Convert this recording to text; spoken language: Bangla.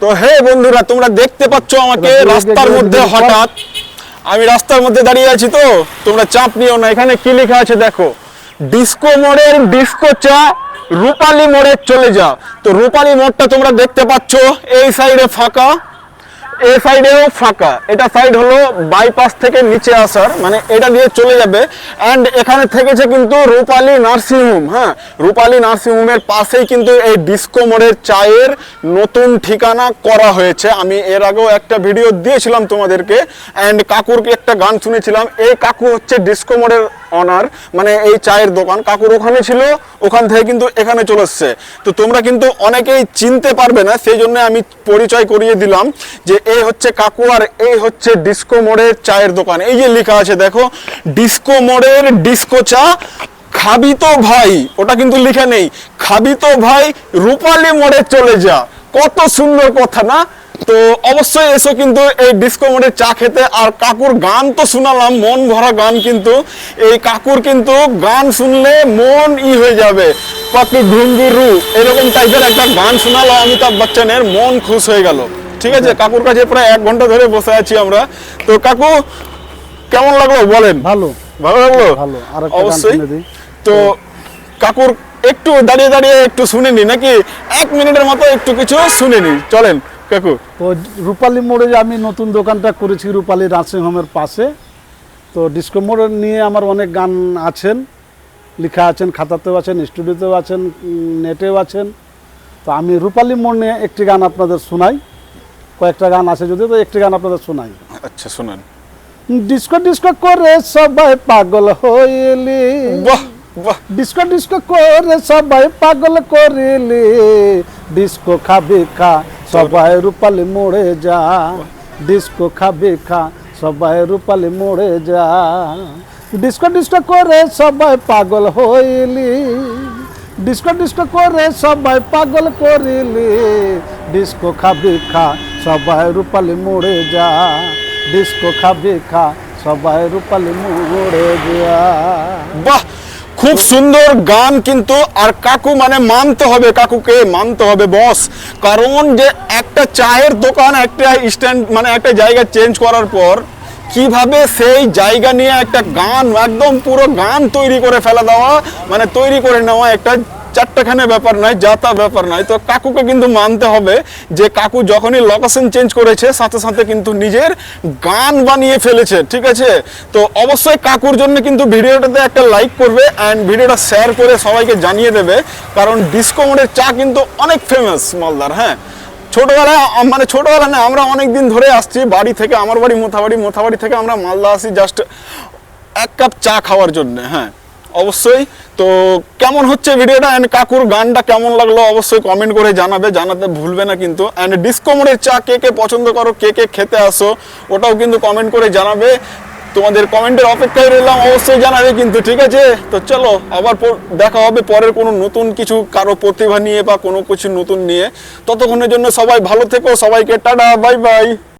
তো হে বন্ধুরা তোমরা দেখতে পাচ্ছ আমাকে রাস্তার মধ্যে হঠাৎ আমি রাস্তার মধ্যে দাঁড়িয়ে আছি তো তোমরা চাপ নিও না। এখানে কি লেখা আছে দেখো? ডিস্কো মোড়ের ডিস্কো চা রূপালী মোড়ের চলে যা তো রূপালী মোড়টা তোমরা দেখতে পাচ্ছ এই সাইডে ফাঁকা। এই সাইডেও ফাঁকা। এটা সাইড হলো বাইপাস থেকে নিচে আসার মানে এটা দিয়ে চলে যাবে। অ্যান্ড এখানে থেকেছে কিন্তু রূপালী নার্সিং হোম হ্যাঁ? রূপালী নার্সিং হোমের পাশেই কিন্তু এই ডিস্কো মোড়ের চায়ের নতুন ঠিকানা করা হয়েছে। আমি এর আগেও একটা ভিডিও দিয়েছিলাম তোমাদেরকে অ্যান্ড কাকুর একটা গান শুনেছিলাম। এই কাকু হচ্ছে ডিস্কো মোড়ের অনার মানে এই চায়ের দোকান। কাকুর ওখানে ছিল, ওখান থেকে কিন্তু এখানে চলে এসছে। তো তোমরা কিন্তু অনেকেই চিনতে পারবে না, সেই জন্য আমি পরিচয় করিয়ে দিলাম যে এই হচ্ছে কাকু আর এই হচ্ছে ডিস্কো মোড়ের চায়ের দোকান। এই যে লেখা আছে, দেখো, ডিস্কো মোড়ের ডিস্কো চা খাবি তো ভাই, ওটা কিন্তু লেখা নেই খাবি তো ভাই রূপালী মোড়ে চলে যা। কত সুন্দর কথা না? তো অবশ্যই এসো কিন্তু এই ডিস্কো মোড়ে চা খেতে। আর কাকুর গান তো শোনালাম মন ভরা গান কিন্তু। এই কাকুর কিন্তু গান শুনলে মন ই হয়ে যাবে। পাকি ঘুঙ্গুরু এরকম টাইপের একটা গান শোনালো অমিতাভ বচ্চনের মন খুশ হয়ে গেল। ঠিক আছে? কাকুর কাছে প্রায় এক ঘণ্টা ধরে বসে আছি আমরা। তো কাকু কেমন লাগল বলেন? ভালো। ভালো লাগল? ভালো। অবশ্যই। তো কাকুর একটু দাঁড়িয়ে দাঁড়িয়ে একটু শুনে নি নাকি এক মিনিটের মতো একটু কিছু শুনে নি? চলেন। কাকু? তো রূপালী মোড়ে আমি নতুন দোকানটা করেছি রূপালী নার্সিং হোমের পাশে। তো ডিস্কো মোড় নিয়ে আমার অনেক গান আছেন লেখা আছেন খাতাতেও আছেন স্টুডিওতেও আছেন নেটেও আছেন। তো আমি রূপালী মোড় নিয়ে একটি গান আপনাদের শোনাই। কয়েকটা গান আছে যদিও তো একটি গান আপনাদের শোনাই। আচ্ছা শুনেন। ডিস্কো ডিস্কো করে সবাই পাগল হইলি। বাহ বাহ। ডিস্কো ডিস্কো করে সবাই পাগল করিলি। ডিস্কো খাবি খা সবাই রূপালি মোড়ে যা ডিস্কো খাবি খা, সবাই রূপালি মোড়ে যা। ডিস্কো ডিস্কো করে সবাই পাগল হইলি। ডিস্কো ডিস্কো করে সবাই পাগল করিলি। ডিস্কো খাবি খা, সবাই রূপালি মোড়ে যা। ডিস্কো খাবি খা, সবাই রূপালি মোড়ে যা। বাহ! খুব সুন্দর গান কিন্তু আর কাকু মানে মানতে হবে, কাকুকে মানতে হবে বস। কারণ যে একটা চায়ের দোকান, একটা স্ট্যান্ড মানে একটা জায়গা চেঞ্জ করার পর কীভাবে সেই জায়গা নিয়ে একটা গান, একদম পুরো গান তৈরি করে ফেলা দেওয়া মানে তৈরি করে নেওয়া একটা চারটাখানে ব্যাপার নয়, যা তা ব্যাপার নয়। তো কাকুকে কিন্তু মানতে হবে যে কাকু যখনই লোকেশন চেঞ্জ করেছে, সাথে সাথে কিন্তু নিজের গান বানিয়ে ফেলেছে, ঠিক আছে? তো অবশ্যই কাকুর জন্য কিন্তু ভিডিওটাতে একটা লাইক করবে অ্যান্ড ভিডিওটা শেয়ার করে সবাইকে জানিয়ে দেবে, কারণ ডিসকো মোড়ের চা কিন্তু অনেক ফেমাস মালদার হ্যাঁ? ছোটবেলায় মানে ছোটোবেলা না, আমরা অনেক দিন ধরে আসছি, বাড়ি থেকে, আমার বাড়ি, মোথাবাড়ি মোথাবাড়ি থেকে আমরা মালদা আসি জাস্ট এক কাপ চা খাওয়ার জন্য হ্যাঁ? অবশ্যই। তো কেমন হচ্ছে ভিডিওটা অ্যান্ড কাকুর গানটা কেমন লাগল অবশ্যই কমেন্ট করে জানাবে, জানাতে ভুলবে না কিন্তু। অ্যান্ড ডিসকোমোডের চা কে কে পছন্দ করো, কে কে খেতে আসো, ওটাও কিন্তু কমেন্ট করে জানাবে। তোমাদের কমেন্টের অপেক্ষায় রইলাম, অবশ্যই জানাবে কিন্তু, ঠিক আছে? তো চলো, আবার দেখা হবে পরের কোনো নতুন কিছু, কারও প্রতিভা নিয়ে বা কোনো কিছু নতুন নিয়ে। ততক্ষণের জন্য সবাই ভালো থেকো, সবাইকে টাটা বাই বাই